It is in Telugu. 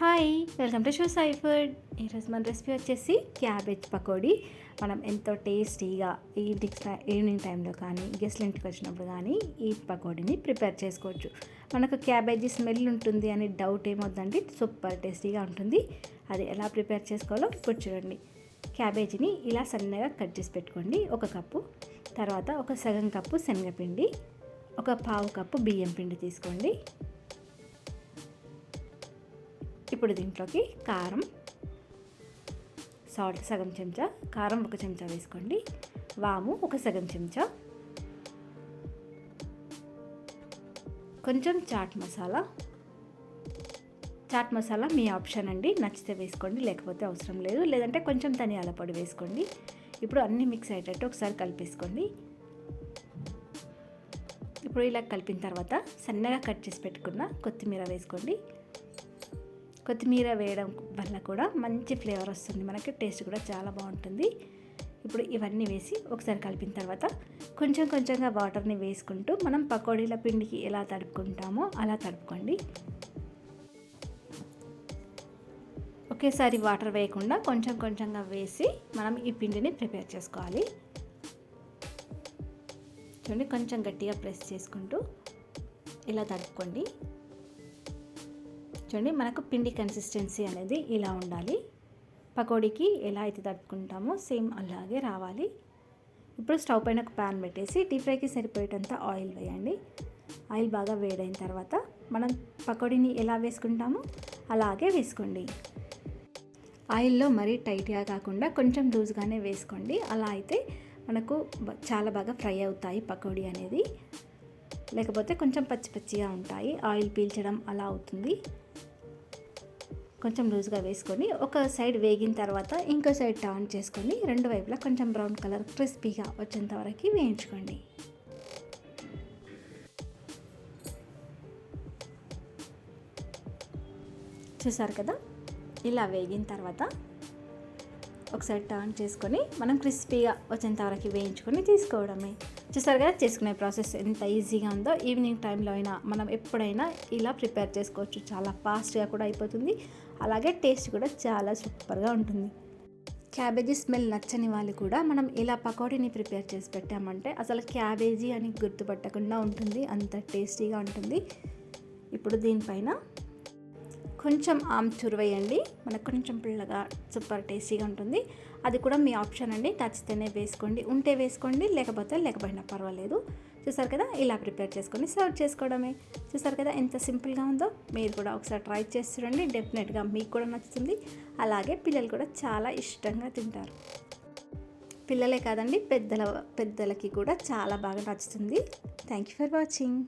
Hi welcome to show Sai food ఈరోజు మన రెసిపీ వచ్చేసి క్యాబేజ్ పకోడీ. మనం ఎంతో టేస్టీగా ఈవినింగ్ టై- ఈవినింగ్ టైంలో కానీ గెస్ట్ల ఇంటికి వచ్చినప్పుడు కానీ ఈ పకోడీని ప్రిపేర్ చేసుకోవచ్చు. మనకు క్యాబేజీ స్మెల్ ఉంటుంది అని డౌట్ ఏమొద్దండి సూపర్ టేస్టీగా ఉంటుంది. అది ఎలా ప్రిపేర్ చేసుకోవాలో ఇప్పుడు చూడండి. క్యాబేజీని ఇలా సన్నగా కట్ చేసి పెట్టుకోండి. ఒక కప్పు తర్వాత ఒక సగం కప్పు శనగపిండి ఒక పావు కప్పు బియ్యం పిండి తీసుకోండి. ఇప్పుడు దీంట్లోకి కారం సాల్ట్ సగం చెంచా కారం ఒక చెంచా వేసుకోండి. వాము ఒక సగం చెంచా. కొంచెం చాట్ మసాలా. చాట్ మసాలా మీ ఆప్షన్ అండి. నచ్చితే వేసుకోండి లేకపోతే అవసరం లేదు. లేదంటే కొంచెం ధనియాల పొడి వేసుకోండి. ఇప్పుడు అన్నీ మిక్స్ అయ్యేటట్టు ఒకసారి కలిపేసుకోండి. ఇప్పుడు ఇలా కలిపిన తర్వాత సన్నగా కట్ చేసి పెట్టుకున్న కొత్తిమీర వేసుకోండి. కొత్తిమీర వేయడం వల్ల కూడా మంచి ఫ్లేవర్ వస్తుంది. మనకి టేస్ట్ కూడా చాలా బాగుంటుంది. ఇప్పుడు ఇవన్నీ వేసి ఒకసారి కలిపిన తర్వాత కొంచెం కొంచెంగా వాటర్ని వేసుకుంటూ మనం పకోడీల పిండికి ఎలా తడుపుకుంటామో అలా తడుపుకోండి. ఒకేసారి వాటర్ వేయకుండా కొంచెం కొంచెంగా వేసి మనం ఈ పిండిని ప్రిపేర్ చేసుకోవాలి. చూడండి కొంచెం గట్టిగా ప్రెస్ చేసుకుంటూ ఇలా తడుపుకోండి. చూడండి మనకు పిండి కన్సిస్టెన్సీ అనేది ఇలా ఉండాలి. పకోడీకి ఎలా అయితే తడుపుకుంటామో సేమ్ అలాగే రావాలి. ఇప్పుడు స్టవ్ పైన ఒక ప్యాన్ పెట్టేసి డీప్ ఫ్రైకి సరిపోయేటంత ఆయిల్ వేయండి. ఆయిల్ బాగా వేడైన తర్వాత మనం పకోడీని ఎలా వేసుకుంటామో అలాగే వేసుకోండి. ఆయిల్లో మరీ టైట్గా కాకుండా కొంచెం లూజ్గానే వేసుకోండి. అలా అయితే మనకు చాలా బాగా ఫ్రై అవుతాయి పకోడీ అనేది. లేకపోతే కొంచెం పచ్చి పచ్చిగా ఉంటాయి. ఆయిల్ పీల్చడం అలా అవుతుంది. కొంచెం లూజ్గా వేసుకొని ఒక సైడ్ వేగిన తర్వాత ఇంకో సైడ్ టర్న్ చేసుకొని రెండు వైపులా కొంచెం బ్రౌన్ కలర్ క్రిస్పీగా వచ్చేంత వరకు వేయించుకోండి. చూసారు కదా? ఇలా వేగిన తర్వాత ఒకసారి టర్న్ చేసుకొని మనం క్రిస్పీగా వచ్చేంత వరకు వేయించుకొని తీసుకోవడమే. చూసారు కదా చేసుకునే ప్రాసెస్ ఎంత ఈజీగా ఉందో ఈవినింగ్ టైంలో అయినా మనం ఎప్పుడైనా ఇలా ప్రిపేర్ చేసుకోవచ్చు. చాలా ఫాస్ట్గా కూడా అయిపోతుంది. అలాగే టేస్ట్ కూడా చాలా సూపర్గా ఉంటుంది. క్యాబేజీ స్మెల్ నచ్చని వాళ్ళు కూడా మనం ఇలా పకోడీని ప్రిపేర్ చేసి పెట్టామంటే అసలు క్యాబేజీ అని గుర్తుపట్టకుండా ఉంటుంది. అంత టేస్టీగా ఉంటుంది. ఇప్పుడు దీనిపైన కొంచెం ఆమ్చూర్ వేయండి మనకు కొంచెం పుల్లగా సూపర్ టేస్టీగా ఉంటుంది. అది కూడా మీ ఆప్షన్ అండి. నచ్చితేనే వేసుకోండి. ఉంటే వేసుకోండి లేకపోతే లేకపోయినా పర్వాలేదు. చూసారు కదా? ఇలా ప్రిపేర్ చేసుకొని సర్వ్ చేసుకోవడమే. చూసారు కదా? ఎంత సింపుల్గా ఉందో? మీరు కూడా ఒకసారి ట్రై చేసి చూడండి. డెఫినెట్గా మీకు కూడా నచ్చుతుంది. అలాగే పిల్లలు కూడా చాలా ఇష్టంగా తింటారు. పిల్లలే కాదండి పెద్దల పెద్దలకి కూడా చాలా బాగా నచ్చుతుంది. Thank you for watching.